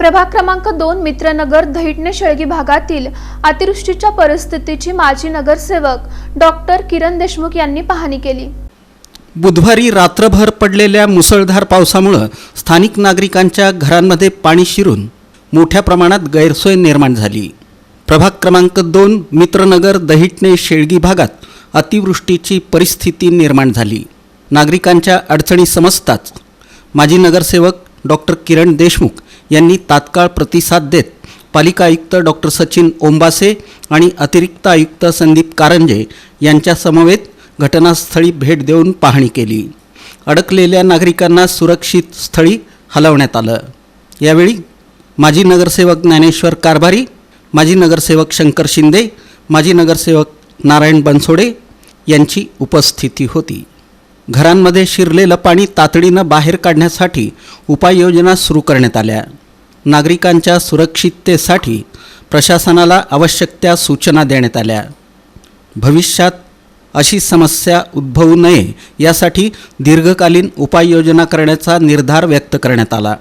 प्रभाग क्रमांक दोन मित्रनगर दहिटणे शेळगी भागातील अतिवृष्टीच्या परिस्थितीची माजी नगरसेवक डॉक्टर किरण देशमुख यांनी पाहणी केली. बुधवारी रात्रभर पडलेल्या मुसळधार पावसामुळं स्थानिक नागरिकांच्या घरांमध्ये पाणी शिरून मोठ्या प्रमाणात गैरसोय निर्माण झाली. प्रभाग क्रमांक दोन मित्रनगर दहिटणे शेळगी भागात अतिवृष्टीची परिस्थिती निर्माण झाली. नागरिकांच्या अडचणी समजताच माजी नगरसेवक डॉक्टर किरण देशमुख यांनी तात्काळ प्रतिसाद देत पालिका आयुक्त डॉक्टर सचिन ओंबासे आणि अतिरिक्त आयुक्त संदीप कारंजे यांच्यासमवेत घटनास्थळी भेट देऊन पाहणी केली. अडकलेल्या नागरिकांना सुरक्षित स्थळी हलवण्यात आलं. यावेळी माजी नगरसेवक ज्ञानेश्वर कारभारी माजी नगरसेवक शंकर शिंदे माजी नगरसेवक नारायण बनसोडे यांची उपस्थिती होती. घरांमध्ये शिरलेलं पाणी तातडीनं बाहेर काढण्यासाठी उपाययोजना सुरू करण्यात आल्या. नागरिकांच्या सुरक्षिततेसाठी प्रशासनाला आवश्यक त्या सूचना देण्यात आल्या. भविष्यात अशी समस्या उद्भवू नये यासाठी दीर्घकालीन उपाययोजना करण्याचा निर्धार व्यक्त करण्यात आला.